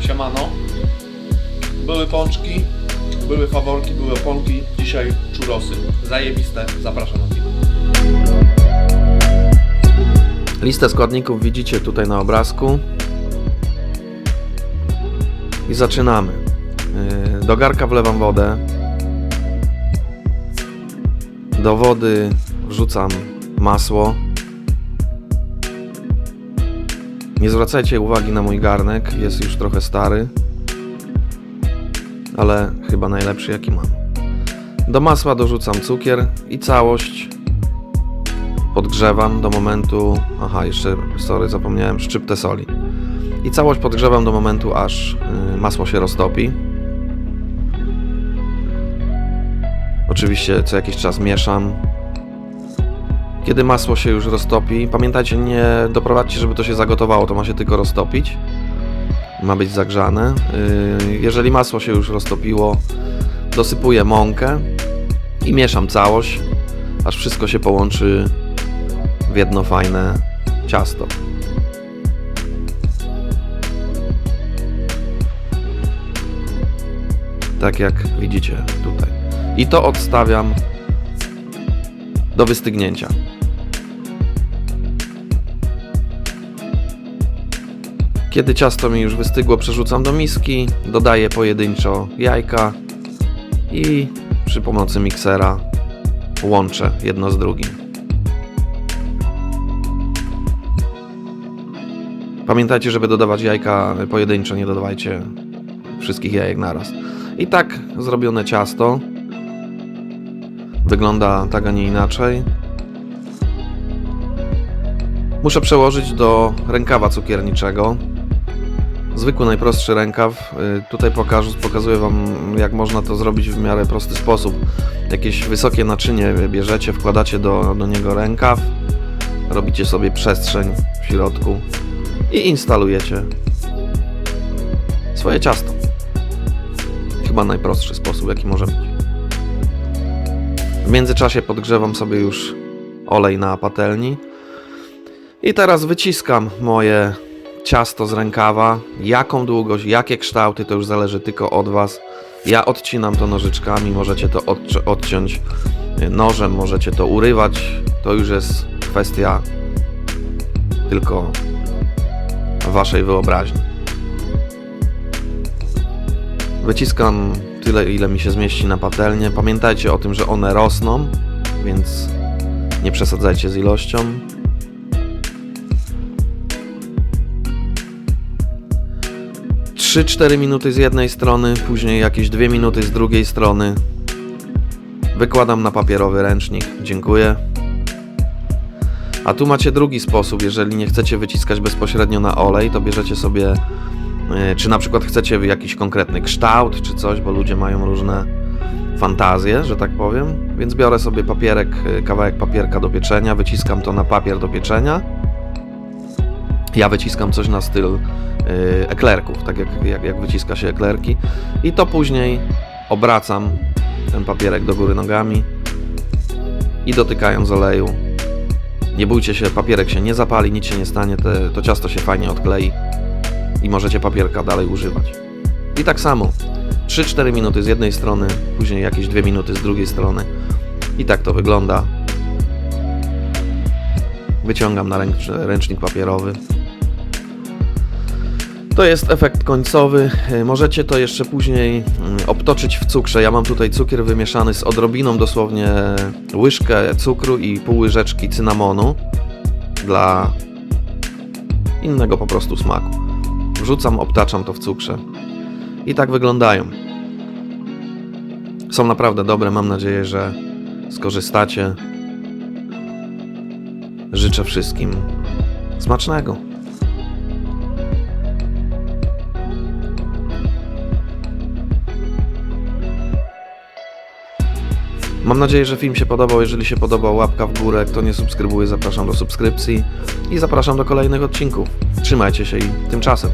siemano. Były pączki, były faworki, były oponki, dzisiaj czurosy. Zajebiste, zapraszam na film. Listę składników widzicie tutaj na obrazku. I zaczynamy. Yy, Do garka wlewam wodę. Do wody wrzucam masło. Nie zwracajcie uwagi na mój garnek, jest już trochę stary, ale chyba najlepszy jaki mam. Do masła dorzucam cukier i całość podgrzewam do momentu. Aha, jeszcze, sorry, zapomniałem, szczyptę soli. I całość podgrzewam do momentu, aż y, masło się roztopi. Oczywiście co jakiś czas mieszam. Kiedy masło się już roztopi, pamiętajcie, nie doprowadźcie, żeby to się zagotowało, to ma się tylko roztopić. Ma być zagrzane. Yy, Jeżeli masło się już roztopiło, dosypuję mąkę i mieszam całość, aż wszystko się połączy w jedno fajne ciasto. Tak jak widzicie tutaj. I to odstawiam do wystygnięcia. Kiedy ciasto mi już wystygło, przerzucam do miski, dodaję pojedynczo jajka i przy pomocy miksera łączę jedno z drugim. Pamiętajcie, żeby dodawać jajka pojedynczo, nie dodawajcie wszystkich jajek naraz. I tak zrobione ciasto wygląda tak, a nie inaczej. Muszę przełożyć do rękawa cukierniczego. Zwykły, najprostszy rękaw. Y, Tutaj pokażę, pokazuję Wam, jak można to zrobić w miarę prosty sposób. Jakieś wysokie naczynie bierzecie, wkładacie do, do niego rękaw, robicie sobie przestrzeń w środku i instalujecie swoje ciasto. Chyba najprostszy sposób, jaki może być. W międzyczasie podgrzewam sobie już olej na patelni. I teraz wyciskam moje ciasto z rękawa. Jaką długość, jakie kształty, to już zależy tylko od Was. Ja odcinam to nożyczkami, możecie to odci- odciąć nożem, możecie to urywać. To już jest kwestia tylko Waszej wyobraźni. Wyciskam tyle, ile mi się zmieści na patelnię. Pamiętajcie o tym, że one rosną, więc nie przesadzajcie z ilością. Trzy, cztery minuty z jednej strony, później jakieś dwie minuty z drugiej strony. Wykładam na papierowy ręcznik. Dziękuję. A tu macie drugi sposób. Jeżeli nie chcecie wyciskać bezpośrednio na olej, to bierzecie sobie czy na przykład chcecie jakiś konkretny kształt, czy coś, bo ludzie mają różne fantazje, że tak powiem. Więc biorę sobie papierek, e, kawałek papierka do pieczenia, wyciskam to na papier do pieczenia. Ja wyciskam coś na styl e, eklerków, tak jak, jak, jak wyciska się eklerki. I to później obracam ten papierek do góry nogami i dotykając oleju. Nie bójcie się, papierek się nie zapali, nic się nie stanie, te, to ciasto się fajnie odklei i możecie papierka dalej używać. I tak samo 3-4 minuty z jednej strony, później jakieś 2 minuty z drugiej strony. I tak to wygląda. Wyciągam na ręcz, ręcznik papierowy. To jest efekt końcowy. E, Możecie to jeszcze później mm, obtoczyć w cukrze. Ja mam tutaj cukier wymieszany z odrobiną, dosłownie łyżkę cukru i pół łyżeczki cynamonu dla innego po prostu smaku. Wrzucam, obtaczam to w cukrze. I tak wyglądają. Są naprawdę dobre, mam nadzieję, że skorzystacie. Życzę wszystkim smacznego. Mam nadzieję, że film się podobał. Jeżeli się podobał, łapka w górę. Kto nie subskrybuje, zapraszam do subskrypcji i zapraszam do kolejnych odcinków. Trzymajcie się i tymczasem.